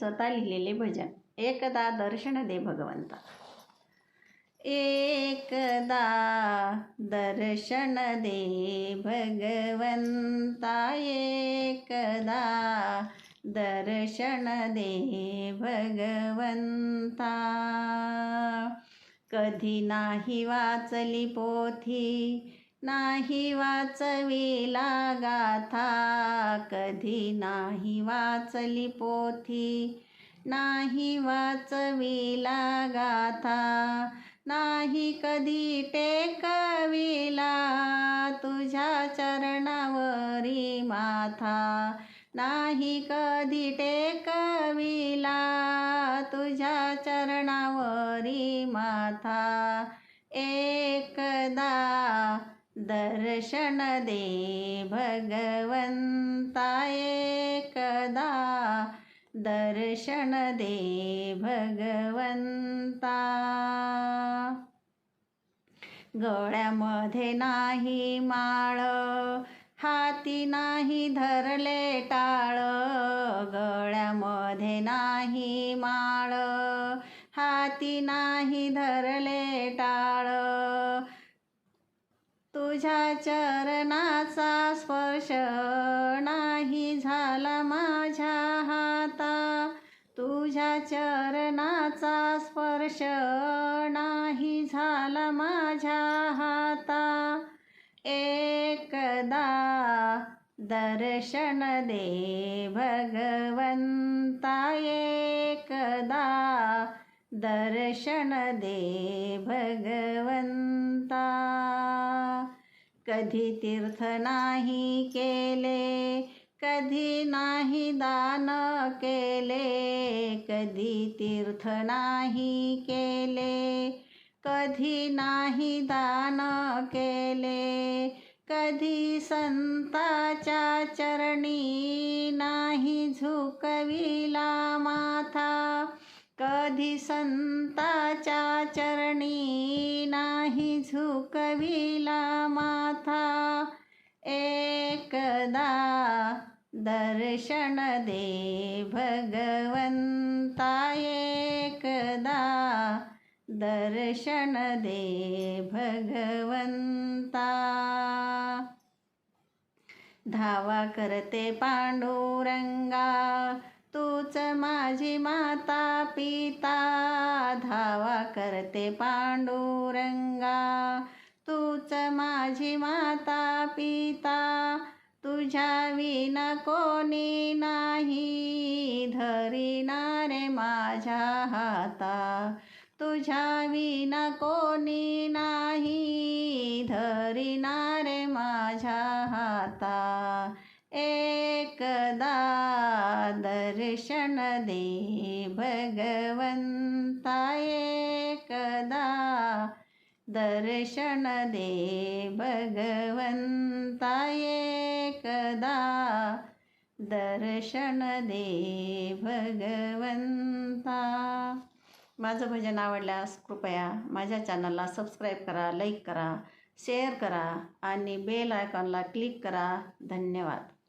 स्वतः लिहिलेले भजन. एकदा दर्शन दे भगवंता. एकदा दर्शन दे भगवंता. एकदा दर्शन दे भगवंता. कधी नाही वाचली पोथी नाही वाचविला गाथा कधी नाही वाचली पोथी. नाही वाचविला गाथा नाही कधी टेकविला. तुझ्या चरणावरी माथा नाही कधी टेकविला. तुझ्या चरणावरी माथा एकदा दर्शन दे भगवंता कदा? दर्शन दे भगवंता। गळ्यामध्ये नाही माळ हाती नाही धरले टाळ. गळ्यामध्ये नाही माळ हाती नाही धरले टाळ. तुझ्या चरणाचा स्पर्श नाही झाला माझ्या हाता. तुझ्या चरणाचा स्पर्श नाही झाला माझ्या हाता. एकदा दर्शन दे भगवंता एकदा दर्शन दे भगवंता. कधी तीर्थ नाही केले कधी नाही दान केले कधी तीर्थ नाही केले कधी नाही दान केले कधी संताच्या चरणी नाही झुकविला माथा कधी संताच्या चरणी नाही झुकविला माथा. एकदा दर्शन दे भगवंता. एकदा दर्शन दे भगवंता. धावा करते पांडुरंगा. तूच माझी माता पिता धावा करते पांडुरंगा. तूच माझी माता पिता तुझ्या विना कोणी नाही. धरिणारे माझ्या हाता तुझ्या विना कोणी नाही. धरिणारे माझ्या हाता एकदा दर्शन दे भगवंता एकदा दर्शन दे भगवंता एकदा दर्शन दे भगवंता. माझं भजन आवडल्यास कृपया माझ्या चॅनलला सबस्क्राईब करा लाईक करा शेअर करा आणि बेल आयकॉनला क्लिक करा. धन्यवाद.